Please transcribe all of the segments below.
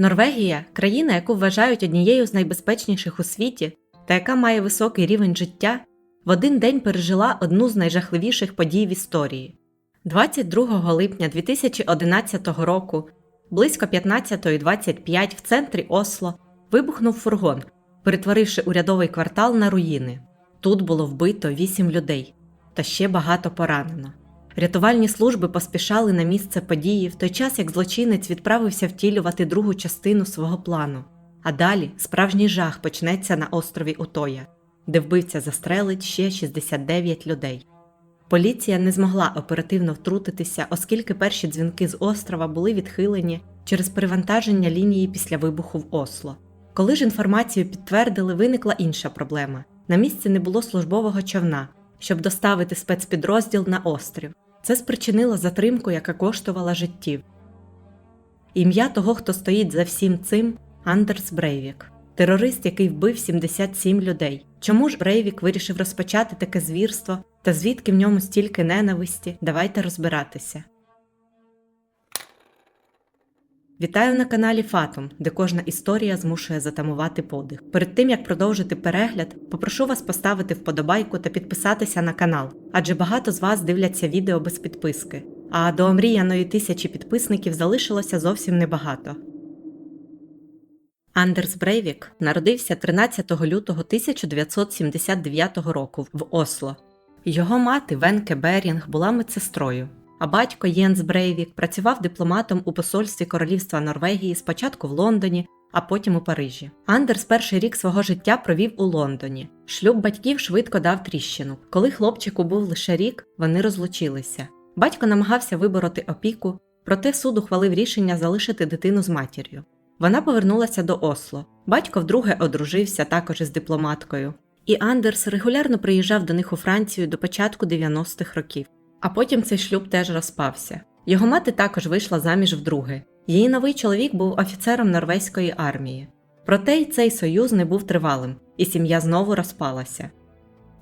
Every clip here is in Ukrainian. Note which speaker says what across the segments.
Speaker 1: Норвегія країна, яку вважають однією з найбезпечніших у світі та яка має високий рівень життя, в один день пережила одну з найжахливіших подій в історії. 22 липня 2011 року, близько 15.25 в центрі Осло, вибухнув фургон, перетворивши урядовий квартал на руїни. Тут було вбито 8 людей, та ще багато поранено. Рятувальні служби поспішали на місце події в той час, як злочинець відправився втілювати другу частину свого плану. А далі справжній жах почнеться на острові Утоя, де вбивця застрелить ще 69 людей. Поліція не змогла оперативно втрутитися, оскільки перші дзвінки з острова були відхилені через перевантаження лінії після вибуху в Осло. Коли ж інформацію підтвердили, виникла інша проблема: на місці не було службового човна, щоб доставити спецпідрозділ на острів. Це спричинило затримку, яка коштувала життів. Ім'я того, хто стоїть за всім цим Андерс Брейвік, терорист, який вбив 77 людей. Чому ж Брейвік вирішив розпочати таке звірство та звідки в ньому стільки ненависті? Давайте розбиратися. Вітаю на каналі Фатум, де кожна історія змушує затамувати подих. Перед тим як продовжити перегляд, попрошу вас поставити вподобайку та підписатися на канал, адже багато з вас дивляться відео без підписки. А до омріяної тисячі підписників залишилося зовсім небагато. Андерс Брейвік народився 13 лютого 1979 року в Осло. Його мати Венке Берінг була медсестрою, а батько Єнс Брейвік працював дипломатом у посольстві Королівства Норвегії спочатку в Лондоні, а потім у Парижі. Андерс перший рік свого життя провів у Лондоні. Шлюб батьків швидко дав тріщину. Коли хлопчику був лише рік, вони розлучилися. Батько намагався вибороти опіку, проте суд ухвалив рішення залишити дитину з матір'ю. Вона повернулася до Осло. Батько вдруге одружився також із дипломаткою. І Андерс регулярно приїжджав до них у Францію до початку 90-х років. А потім цей шлюб теж розпався. Його мати також вийшла заміж вдруге. Її новий чоловік був офіцером норвезької армії. Проте й цей союз не був тривалим, і сім'я знову розпалася.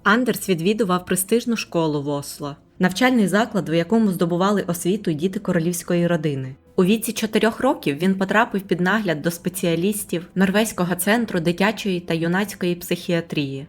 Speaker 1: Андерс відвідував престижну школу в Осло, навчальний заклад, в якому здобували освіту діти королівської родини. У віці чотирьох років він потрапив під нагляд до спеціалістів Норвезького центру дитячої та юнацької психіатрії.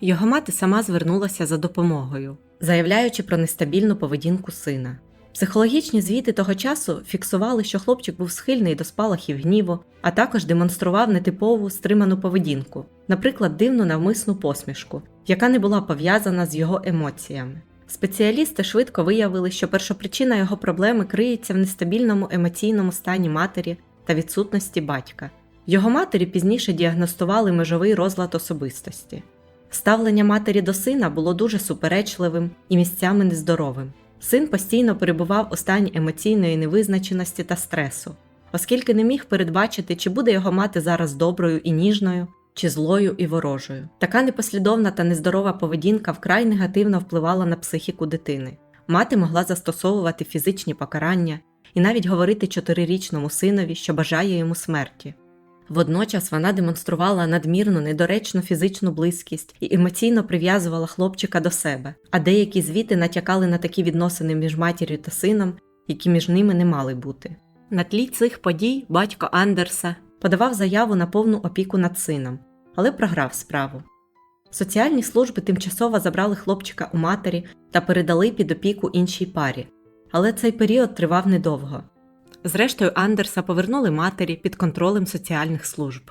Speaker 1: Його мати сама звернулася за допомогою, заявляючи про нестабільну поведінку сина. Психологічні звіти того часу фіксували, що хлопчик був схильний до спалахів гніву, а також демонстрував нетипову стриману поведінку, наприклад, дивну навмисну посмішку, яка не була пов'язана з його емоціями. Спеціалісти швидко виявили, що першопричина його проблеми криється в нестабільному емоційному стані матері та відсутності батька. Його матері пізніше діагностували межовий розлад особистості. Ставлення матері до сина було дуже суперечливим і місцями нездоровим. Син постійно перебував у стані емоційної невизначеності та стресу, оскільки не міг передбачити, чи буде його мати зараз доброю і ніжною, чи злою і ворожою. Така непослідовна та нездорова поведінка вкрай негативно впливала на психіку дитини. Мати могла застосовувати фізичні покарання і навіть говорити чотирирічному синові, що бажає йому смерті. Водночас вона демонструвала надмірну недоречну фізичну близькість і емоційно прив'язувала хлопчика до себе, а деякі звіти натякали на такі відносини між матір'ю та сином, які між ними не мали бути. На тлі цих подій батько Андерса подавав заяву на повну опіку над сином, але програв справу. Соціальні служби тимчасово забрали хлопчика у матері та передали під опіку іншій парі, але цей період тривав недовго. Зрештою, Андерса повернули матері під контролем соціальних служб.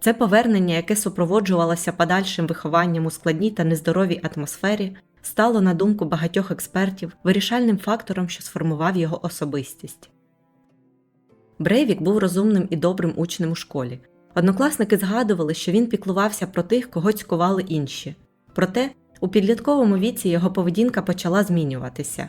Speaker 1: Це повернення, яке супроводжувалося подальшим вихованням у складній та нездоровій атмосфері, стало, на думку багатьох експертів, вирішальним фактором, що сформував його особистість. Брейвік був розумним і добрим учнем у школі. Однокласники згадували, що він піклувався про тих, кого цькували інші. Проте у підлітковому віці його поведінка почала змінюватися.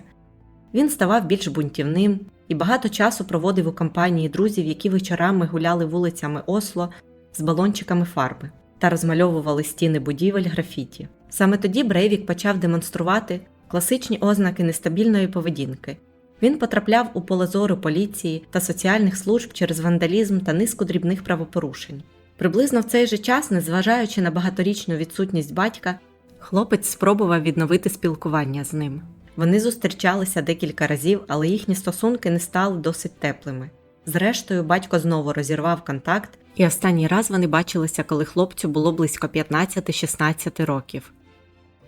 Speaker 1: Він ставав більш бунтівним і багато часу проводив у компанії друзів, які вечорами гуляли вулицями Осло з балончиками фарби та розмальовували стіни будівель графіті. Саме тоді Брейвік почав демонструвати класичні ознаки нестабільної поведінки. Він потрапляв у поле зору поліції та соціальних служб через вандалізм та низку дрібних правопорушень. Приблизно в цей же час, незважаючи на багаторічну відсутність батька, хлопець спробував відновити спілкування з ним. Вони зустрічалися декілька разів, але їхні стосунки не стали досить теплими. Зрештою, батько знову розірвав контакт, і останній раз вони бачилися, коли хлопцю було близько 15-16 років.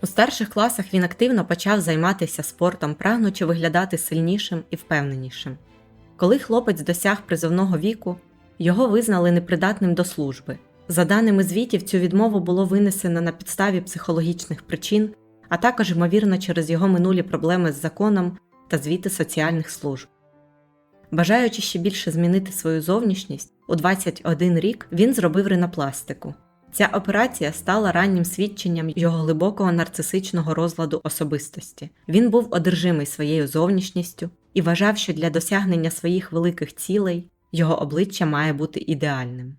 Speaker 1: У старших класах він активно почав займатися спортом, прагнучи виглядати сильнішим і впевненішим. Коли хлопець досяг призовного віку, його визнали непридатним до служби. За даними звітів, цю відмову було винесено на підставі психологічних причин, а також, ймовірно, через його минулі проблеми з законом та звіти соціальних служб. Бажаючи ще більше змінити свою зовнішність, у 21 рік він зробив ринопластику. Ця операція стала раннім свідченням його глибокого нарцисичного розладу особистості. Він був одержимий своєю зовнішністю і вважав, що для досягнення своїх великих цілей його обличчя має бути ідеальним.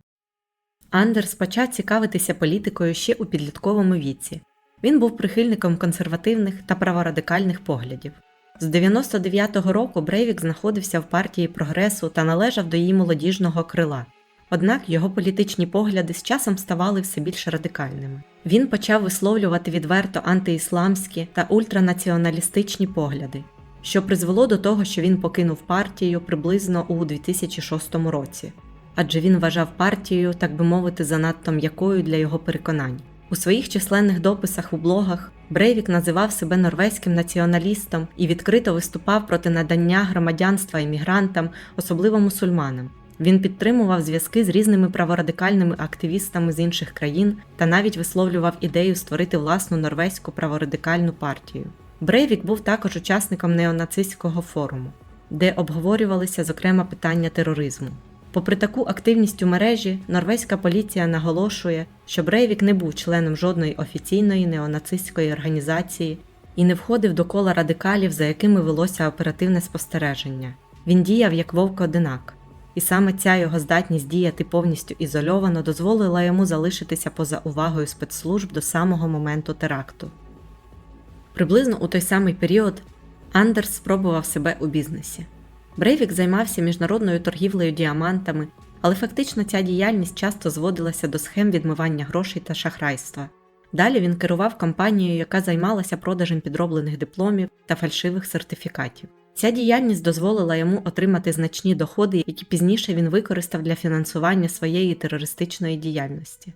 Speaker 1: Андерс почав цікавитися політикою ще у підлітковому віці. Він був прихильником консервативних та праворадикальних поглядів. З 99-го року Брейвік знаходився в партії прогресу та належав до її молодіжного крила. Однак його політичні погляди з часом ставали все більш радикальними. Він почав висловлювати відверто антиісламські та ультранаціоналістичні погляди, що призвело до того, що він покинув партію приблизно у 2006 році, адже він вважав партію, так би мовити, занадто м'якою для його переконань. У своїх численних дописах у блогах Брейвік називав себе норвезьким націоналістом і відкрито виступав проти надання громадянства іммігрантам, особливо мусульманам. Він підтримував зв'язки з різними праворадикальними активістами з інших країн та навіть висловлював ідею створити власну норвезьку праворадикальну партію. Брейвік був також учасником неонацистського форуму, де обговорювалися зокрема питання тероризму. Попри таку активність у мережі, норвезька поліція наголошує, що Брейвік не був членом жодної офіційної неонацистської організації і не входив до кола радикалів, за якими велося оперативне спостереження. Він діяв як вовк-одинак, і саме ця його здатність діяти повністю ізольовано дозволила йому залишитися поза увагою спецслужб до самого моменту теракту. Приблизно у той самий період Андерс спробував себе у бізнесі. Брейвік займався міжнародною торгівлею діамантами, але фактично ця діяльність часто зводилася до схем відмивання грошей та шахрайства. Далі він керував компанією, яка займалася продажем підроблених дипломів та фальшивих сертифікатів. Ця діяльність дозволила йому отримати значні доходи, які пізніше він використав для фінансування своєї терористичної діяльності.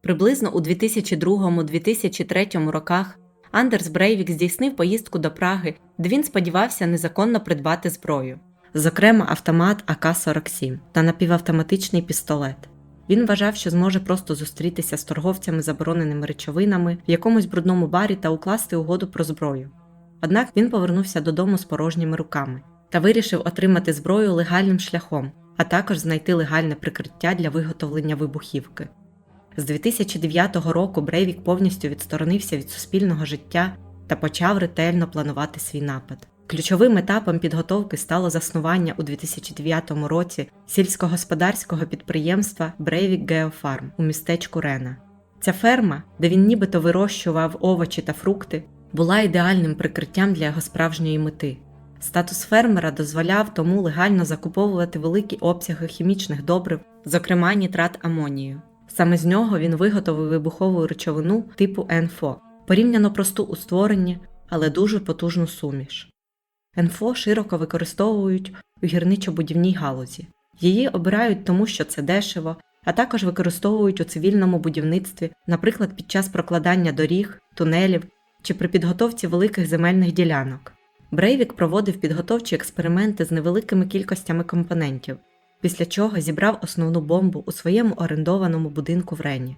Speaker 1: Приблизно у 2002-2003 роках Андерс Брейвік здійснив поїздку до Праги, де він сподівався незаконно придбати зброю, зокрема автомат АК-47 та напівавтоматичний пістолет. Він вважав, що зможе просто зустрітися з торговцями забороненими речовинами в якомусь брудному барі та укласти угоду про зброю. Однак він повернувся додому з порожніми руками та вирішив отримати зброю легальним шляхом, а також знайти легальне прикриття для виготовлення вибухівки. З 2009 року Брейвік повністю відсторонився від суспільного життя та почав ретельно планувати свій напад. Ключовим етапом підготовки стало заснування у 2009 році сільськогосподарського підприємства Брейвік Геофарм у містечку Рена. Ця ферма, де він нібито вирощував овочі та фрукти, була ідеальним прикриттям для його справжньої мети. Статус фермера дозволяв тому легально закуповувати великі обсяги хімічних добрив, зокрема нітрат амонію. Саме з нього він виготовив вибухову речовину типу НФО, порівняно просту у створенні, але дуже потужну суміш. НФО широко використовують у гірничо-будівній галузі. Її обирають тому, що це дешево, а також використовують у цивільному будівництві, наприклад, під час прокладання доріг, тунелів чи при підготовці великих земельних ділянок. Брейвік проводив підготовчі експерименти з невеликими кількостями компонентів, після чого зібрав основну бомбу у своєму орендованому будинку в Рені.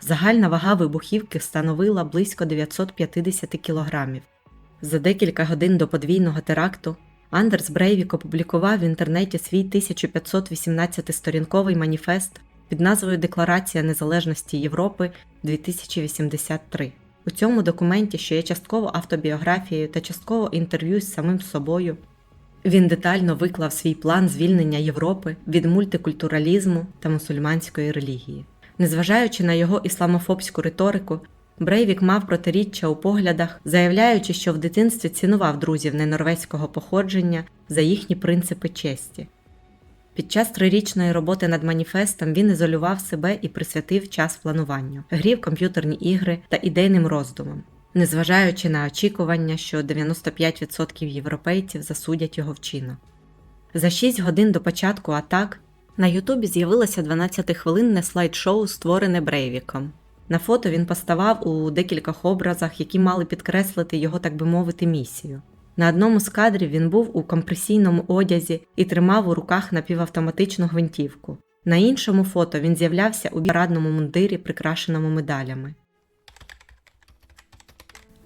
Speaker 1: Загальна вага вибухівки становила близько 950 кілограмів. За декілька годин до подвійного теракту Андерс Брейвік опублікував в інтернеті свій 1518-сторінковий маніфест під назвою Декларація Незалежності Європи 2083. У цьому документі, що є частково автобіографією та частково інтерв'ю з самим собою, він детально виклав свій план звільнення Європи від мультикультуралізму та мусульманської релігії. Незважаючи на його ісламофобську риторику, Брейвік мав протиріччя у поглядах, заявляючи, що в дитинстві цінував друзів ненорвезького походження за їхні принципи честі. Під час трирічної роботи над маніфестом він ізолював себе і присвятив час плануванню, грі в комп'ютерні ігри та ідейним роздумам. Незважаючи на очікування, що 95% європейців засудять його вчинок. За 6 годин до початку атак на Ютубі з'явилося 12-хвилинне слайд-шоу, створене Брейвіком. На фото він поставав у декількох образах, які мали підкреслити його, так би мовити, місію. На одному з кадрів він був у компресійному одязі і тримав у руках напівавтоматичну гвинтівку. На іншому фото він з'являвся у парадному мундирі, прикрашеному медалями.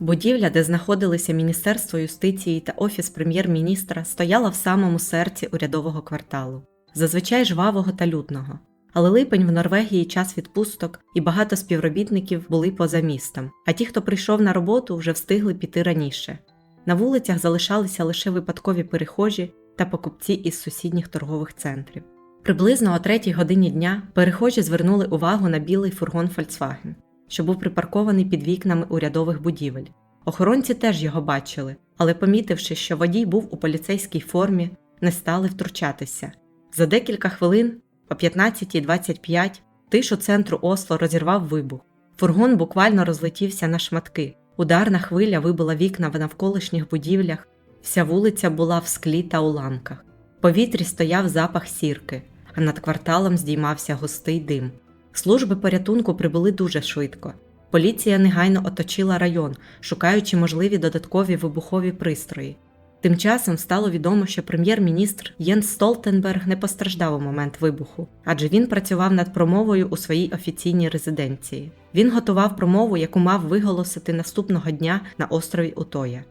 Speaker 1: Будівля, де знаходилися Міністерство юстиції та Офіс прем'єр-міністра, стояла в самому серці урядового кварталу, зазвичай жвавого та лютного. Але липень в Норвегії час відпусток, і багато співробітників були поза містом, а ті, хто прийшов на роботу, вже встигли піти раніше. На вулицях залишалися лише випадкові перехожі та покупці із сусідніх торгових центрів. Приблизно о третій годині дня перехожі звернули увагу на білий фургон Volkswagen, що був припаркований під вікнами урядових будівель. Охоронці теж його бачили, але помітивши, що водій був у поліцейській формі, не стали втручатися. За декілька хвилин, о 15.25, тишу центру Осло розірвав вибух. Фургон буквально розлетівся на шматки. Ударна хвиля вибила вікна в навколишніх будівлях, вся вулиця була в склі та уламках. В повітрі стояв запах сірки, а над кварталом здіймався густий дим. Служби порятунку прибули дуже швидко. Поліція негайно оточила район, шукаючи можливі додаткові вибухові пристрої. Тим часом стало відомо, що прем'єр-міністр Єнс Столтенберг не постраждав у момент вибуху, адже він працював над промовою у своїй офіційній резиденції. Він готував промову, яку мав виголосити наступного дня на острові Утоя,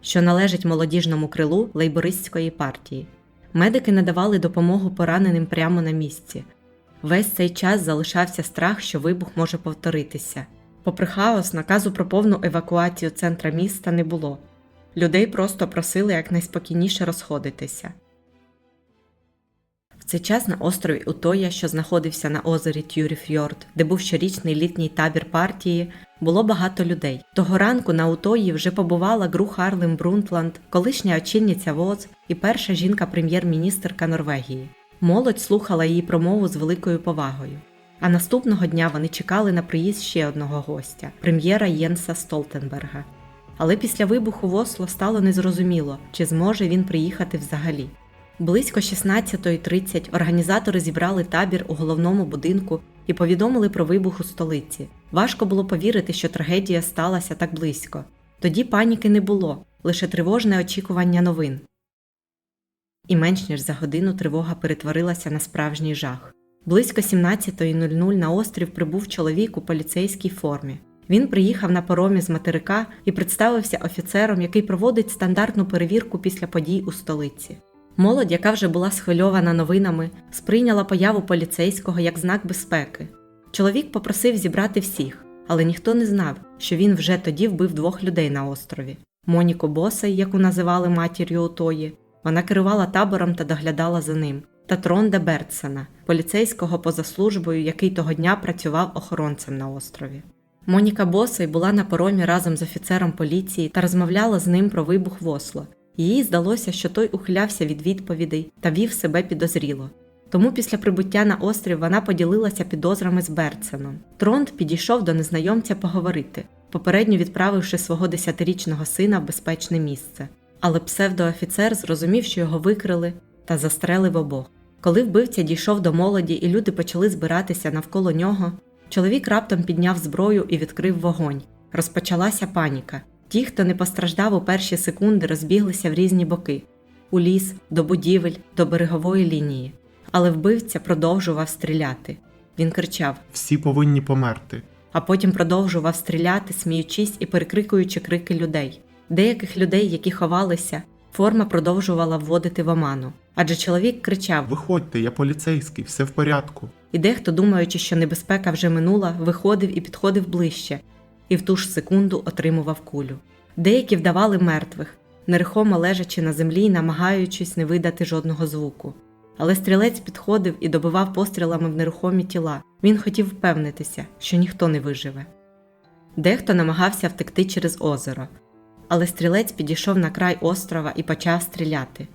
Speaker 1: що належить молодіжному крилу лейбористської партії. Медики надавали допомогу пораненим прямо на місці. Весь цей час залишався страх, що вибух може повторитися. Попри хаос, наказу про повну евакуацію центра міста не було. Людей просто просили якнайспокійніше розходитися. В цей час на острові Утоя, що знаходився на озері Тюріфьорд, де був щорічний літній табір партії, було багато людей. Того ранку на Утої вже побувала Гру Харлем Брунтланд, колишня очільниця ВОЗ і перша жінка-прем'єр-міністерка Норвегії. Молодь слухала її промову з великою повагою. А наступного дня вони чекали на приїзд ще одного гостя прем'єра Єнса Столтенберга. Але після вибуху в Осло стало незрозуміло, чи зможе він приїхати взагалі. Близько 16.30 організатори зібрали табір у головному будинку і повідомили про вибух у столиці. Важко було повірити, що трагедія сталася так близько. Тоді паніки не було, лише тривожне очікування новин. І менш ніж за годину тривога перетворилася на справжній жах. Близько 17.00 на острів прибув чоловік у поліцейській формі. Він приїхав на поромі з материка і представився офіцером, який проводить стандартну перевірку після подій у столиці. Молодь, яка вже була схвильована новинами, сприйняла появу поліцейського як знак безпеки. Чоловік попросив зібрати всіх, але ніхто не знав, що він вже тоді вбив двох людей на острові. Моніку Босей, яку називали матір'ю Отої, вона керувала табором та доглядала за ним, та Тронда Бертсена, поліцейського поза службою, який того дня працював охоронцем на острові. Моніка Босей була на поромі разом з офіцером поліції та розмовляла з ним про вибух в Осло. Їй здалося, що той ухилявся від відповідей та вів себе підозріло. Тому після прибуття на острів вона поділилася підозрами з Берценом. Тронт підійшов до незнайомця поговорити, попередньо відправивши свого десятирічного сина в безпечне місце. Але псевдоофіцер зрозумів, що його викрили та застрелив обох. Коли вбивця дійшов до молоді і люди почали збиратися навколо нього, чоловік раптом підняв зброю і відкрив вогонь. Розпочалася паніка. Ті, хто не постраждав у перші секунди, розбіглися в різні боки у ліс, до будівель, до берегової лінії. Але вбивця продовжував стріляти. Він кричав,
Speaker 2: Всі повинні померти.
Speaker 1: а потім продовжував стріляти, сміючись і перекрикуючи крики людей. Деяких людей, які ховалися, форма продовжувала вводити в оману. Адже чоловік кричав,
Speaker 2: Виходьте, я поліцейський, все в порядку.
Speaker 1: і дехто, думаючи, що небезпека вже минула, виходив і підходив ближче, і в ту ж секунду отримував кулю. Деякі вдавали мертвих, нерухомо лежачи на землі й намагаючись не видати жодного звуку. Але стрілець підходив і добивав пострілами в нерухомі тіла. Він хотів впевнитися, що ніхто не виживе. Дехто намагався втекти через озеро, але стрілець підійшов на край острова і почав стріляти.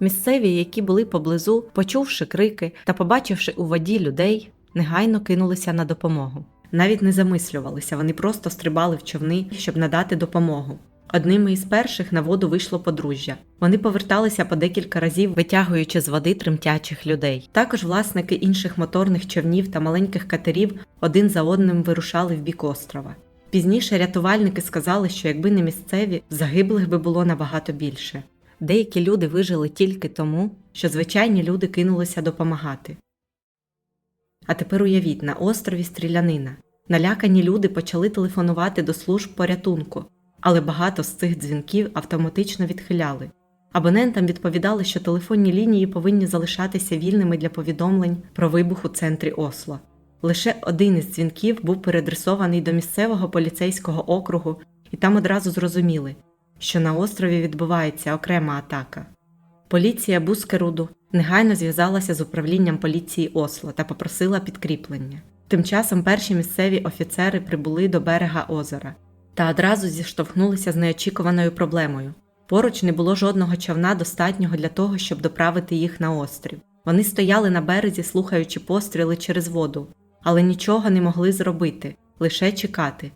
Speaker 1: Місцеві, які були поблизу, почувши крики та побачивши у воді людей, негайно кинулися на допомогу. навіть не замислювалися, вони просто стрибали в човни, щоб надати допомогу. Одними із перших на воду вийшло подружжя. Вони поверталися по декілька разів, витягуючи з води тремтячих людей. Також власники інших моторних човнів та маленьких катерів один за одним вирушали в бік острова. Пізніше рятувальники сказали, що якби не місцеві, загиблих би було набагато більше. Деякі люди вижили тільки тому, що звичайні люди кинулися допомагати. А тепер уявіть, на острові стрілянина. Налякані люди почали телефонувати до служб порятунку, але багато з цих дзвінків автоматично відхиляли. Абонентам відповідали, що телефонні лінії повинні залишатися вільними для повідомлень про вибух у центрі Осло. Лише один із дзвінків був переадресований до місцевого поліцейського округу, і там одразу зрозуміли, що на острові відбувається окрема атака. Поліція Бускеруду негайно зв'язалася з управлінням поліції Осло та попросила підкріплення. Тим часом перші місцеві офіцери прибули до берега озера та одразу зіштовхнулися з неочікуваною проблемою. Поруч не було жодного човна достатнього для того, щоб доправити їх на острів. Вони стояли на березі, слухаючи постріли через воду, але нічого не могли зробити, лише чекати.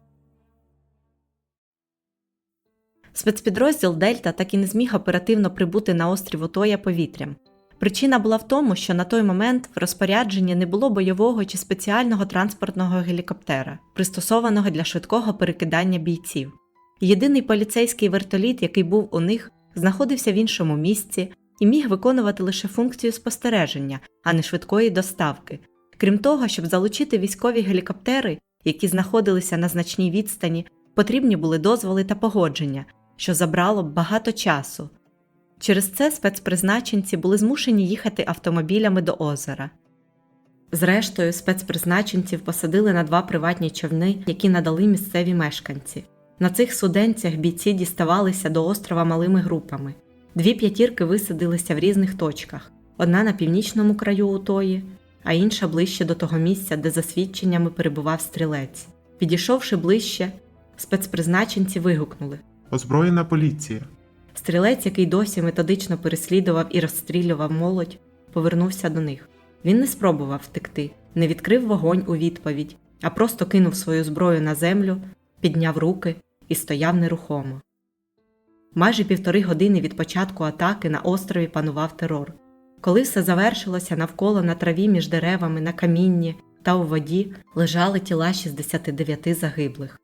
Speaker 1: Спецпідрозділ Дельта так і не зміг оперативно прибути на острів Отоя повітрям. Причина була в тому, що на той момент в розпорядженні не було бойового чи спеціального транспортного гелікоптера, пристосованого для швидкого перекидання бійців. Єдиний поліцейський вертоліт, який був у них, знаходився в іншому місці і міг виконувати лише функцію спостереження, а не швидкої доставки. Крім того, щоб залучити військові гелікоптери, які знаходилися на значній відстані, потрібні були дозволи та погодження, що забрало б багато часу. Через це спецпризначенці були змушені їхати автомобілями до озера. Зрештою, спецпризначенців посадили на два приватні човни, які надали місцеві мешканці. На цих суденцях бійці діставалися до острова малими групами. Дві п'ятірки висадилися в різних точках: одна на північному краю Утої, а інша ближче до того місця, де за свідченнями перебував стрілець. Підійшовши ближче, спецпризначенці вигукнули.
Speaker 2: Озброєна поліція.
Speaker 1: Стрілець, який досі методично переслідував і розстрілював молодь, повернувся до них. Він не спробував втекти, не відкрив вогонь у відповідь, а просто кинув свою зброю на землю, підняв руки і стояв нерухомо. Майже півтори години від початку атаки на острові панував терор. Коли все завершилося навколо на траві між деревами, на камінні та у воді лежали тіла 69 загиблих.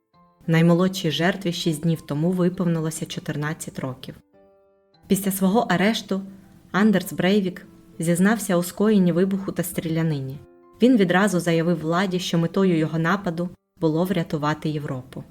Speaker 1: Наймолодшій жертві 6 днів тому виповнилося 14 років. Після свого арешту Андерс Брейвік зізнався у скоєнні вибуху та стрілянині. Він відразу заявив владі, що метою його нападу було врятувати Європу.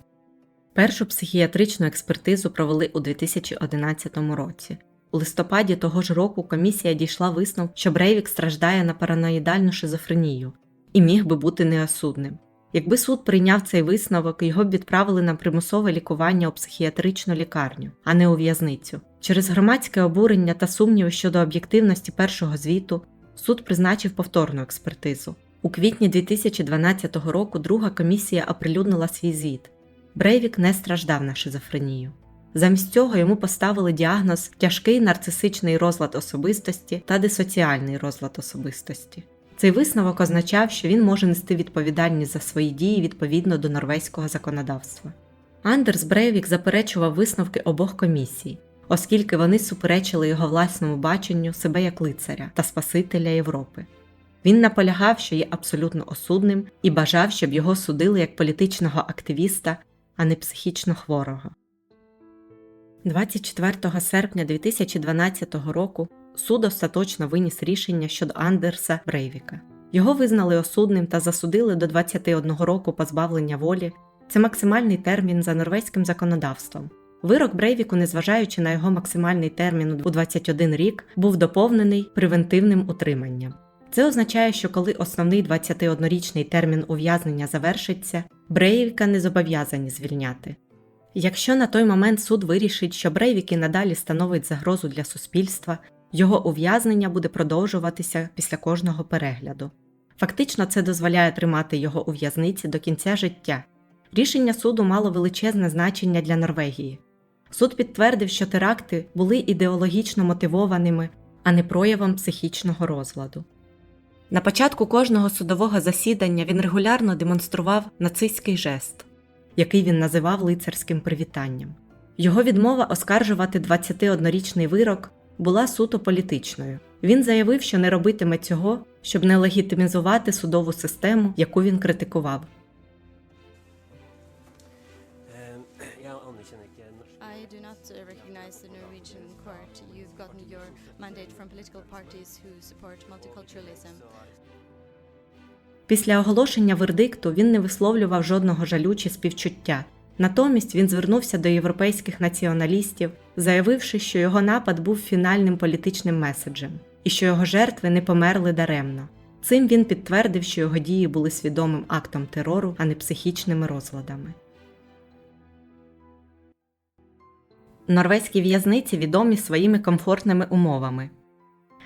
Speaker 1: Першу психіатричну експертизу провели у 2011 році. У листопаді того ж року комісія дійшла висновку, що Брейвік страждає на параноїдальну шизофренію і міг би бути неосудним. Якби суд прийняв цей висновок, його б відправили на примусове лікування у психіатричну лікарню, а не у в'язницю. Через громадське обурення та сумніви щодо об'єктивності першого звіту суд призначив повторну експертизу. У квітні 2012 року друга комісія оприлюднила свій звіт. Брейвік не страждав на шизофренію. Замість цього йому поставили діагноз тяжкий нарцисичний розлад особистості та дисоціальний розлад особистості. Цей висновок означав, що він може нести відповідальність за свої дії відповідно до норвезького законодавства. Андерс Брейвік заперечував висновки обох комісій, оскільки вони суперечили його власному баченню себе як лицаря та Спасителя Європи. Він наполягав, що є абсолютно осудним і бажав, щоб його судили як політичного активіста, а не психічно хворого. 24 серпня 2012 року суд остаточно виніс рішення щодо Андерса Брейвіка. Його визнали осудним та засудили до 21 року позбавлення волі. Це максимальний термін за норвезьким законодавством. Вирок Брейвіку, незважаючи на його максимальний термін у 21 рік, був доповнений превентивним утриманням. Це означає, що коли основний 21-річний термін ув'язнення завершиться, Брейвіка не зобов'язані звільняти. Якщо на той момент суд вирішить, що Брейвік і надалі становить загрозу для суспільства, його ув'язнення буде продовжуватися після кожного перегляду. Фактично, це дозволяє тримати його у в'язниці до кінця життя. Рішення суду мало величезне значення для Норвегії. Суд підтвердив, що теракти були ідеологічно мотивованими, а не проявом психічного розладу. На початку кожного судового засідання він регулярно демонстрував нацистський жест, який він називав лицарським привітанням. Його відмова оскаржувати 21-річний вирок була суто політичною. Він заявив, що не робитиме цього, щоб не легітимізувати судову систему, яку він критикував.
Speaker 3: I do not uh, recognize the Norwegian court. You've your mandate from political parties who support multiculturalism.
Speaker 1: Після оголошення вердикту він не висловлював жодного жалю чи співчуття. Натомість він звернувся до європейських націоналістів, заявивши, що його напад був фінальним політичним меседжем і що його жертви не померли даремно. Цим він підтвердив, що його дії були свідомим актом терору, а не психічними розладами. Норвезькі в'язниці відомі своїми комфортними умовами.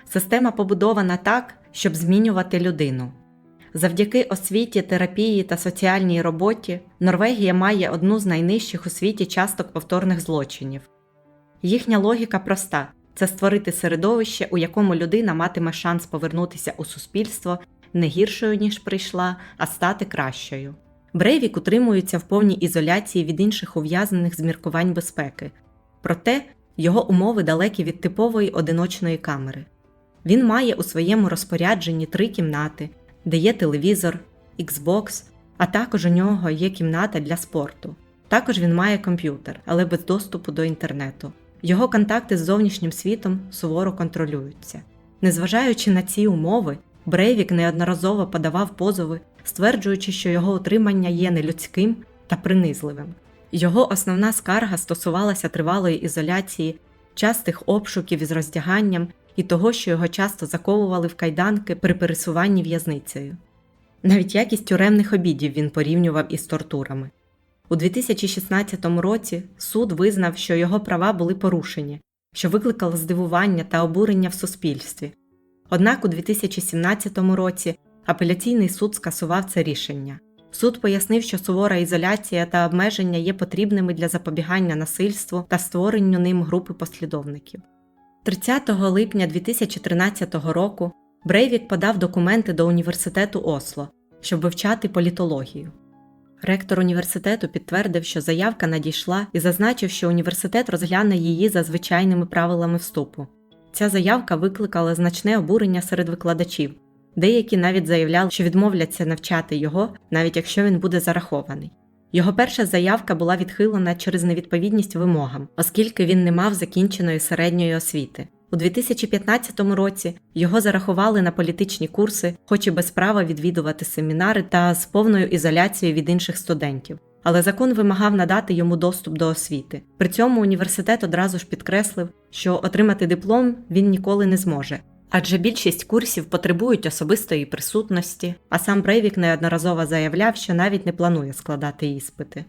Speaker 1: Система побудована так, щоб змінювати людину. Завдяки освіті, терапії та соціальній роботі Норвегія має одну з найнижчих у світі часток повторних злочинів. Їхня логіка проста це створити середовище, у якому людина матиме шанс повернутися у суспільство не гіршою, ніж прийшла, а стати кращою. Брейвік утримується в повній ізоляції від інших ув'язнених з міркувань безпеки, проте його умови далекі від типової одиночної камери. Він має у своєму розпорядженні три кімнати, де є телевізор, Xbox, а також у нього є кімната для спорту. Також він має комп'ютер, але без доступу до інтернету. Його контакти з зовнішнім світом суворо контролюються. Незважаючи на ці умови, Брейвік неодноразово подавав позови, стверджуючи, що його утримання є нелюдським та принизливим. Його основна скарга стосувалася тривалої ізоляції, частих обшуків із роздяганням і того, що його часто заковували в кайданки при пересуванні в'язницею. Навіть якість тюремних обідів він порівнював із тортурами. У 2016 році суд визнав, що його права були порушені, що викликало здивування та обурення в суспільстві. Однак у 2017 році апеляційний суд скасував це рішення. Суд пояснив, що сувора ізоляція та обмеження є потрібними для запобігання насильству та створенню ним групи послідовників. 30 липня 2013 року Брейвік подав документи до університету Осло, щоб вивчати політологію. Ректор університету підтвердив, що заявка надійшла і зазначив, що університет розгляне її за звичайними правилами вступу. Ця заявка викликала значне обурення серед викладачів. Деякі навіть заявляли, що відмовляться навчати його, навіть якщо він буде зарахований. Його перша заявка була відхилена через невідповідність вимогам, оскільки він не мав закінченої середньої освіти. У 2015 році його зарахували на політичні курси, хоч і без права відвідувати семінари та з повною ізоляцією від інших студентів. Але закон вимагав надати йому доступ до освіти. При цьому університет одразу ж підкреслив, що отримати диплом він ніколи не зможе, адже більшість курсів потребують особистої присутності, а сам Брейвік неодноразово заявляв, що навіть не планує складати іспити.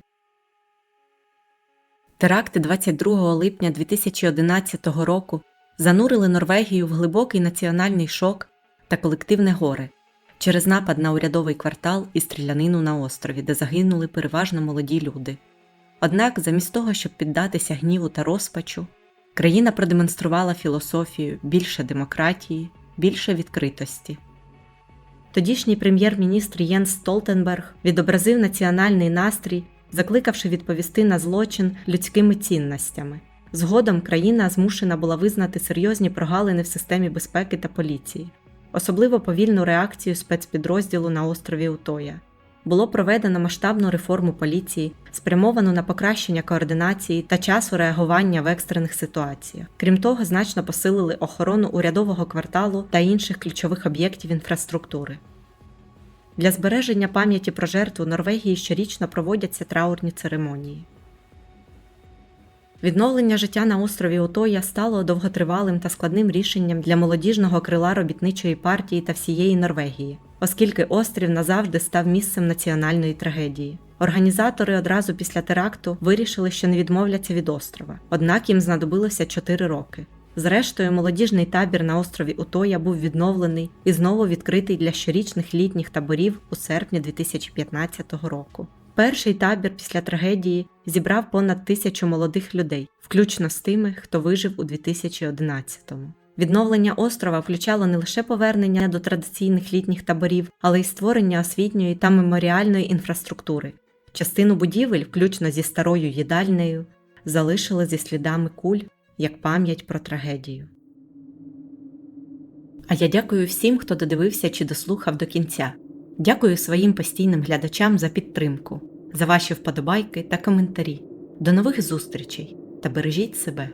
Speaker 1: Теракти 22 липня 2011 року занурили Норвегію в глибокий національний шок та колективне горе через напад на урядовий квартал і стрілянину на острові, де загинули переважно молоді люди. Однак, замість того, щоб піддатися гніву та розпачу, країна продемонструвала філософію більше демократії, більше відкритості. Тодішній прем'єр-міністр Єнс Столтенберг відобразив національний настрій, закликавши відповісти на злочин людськими цінностями. Згодом країна змушена була визнати серйозні прогалини в системі безпеки та поліції, особливо повільну реакцію спецпідрозділу на острові Утоя. Було проведено масштабну реформу поліції, спрямовану на покращення координації та часу реагування в екстрених ситуаціях. Крім того, значно посилили охорону урядового кварталу та інших ключових об'єктів інфраструктури. Для збереження пам'яті про жертву Норвегії щорічно проводяться траурні церемонії. Відновлення життя на острові Утоя стало довготривалим та складним рішенням для молодіжного крила робітничої партії та всієї Норвегії, оскільки острів назавжди став місцем національної трагедії. Організатори одразу після теракту вирішили, що не відмовляться від острова, однак їм знадобилося 4 роки. Зрештою, молодіжний табір на острові Утоя був відновлений і знову відкритий для щорічних літніх таборів у серпні 2015 року. Перший табір після трагедії зібрав понад тисячу молодих людей, включно з тими, хто вижив у 2011-му. Відновлення острова включало не лише повернення до традиційних літніх таборів, але й створення освітньої та меморіальної інфраструктури. Частину будівель, включно зі старою їдальнею, залишили зі слідами куль як пам'ять про трагедію. А я дякую всім, хто додивився чи дослухав до кінця. Дякую своїм постійним глядачам за підтримку, за ваші вподобайки та коментарі. До нових зустрічей та бережіть себе!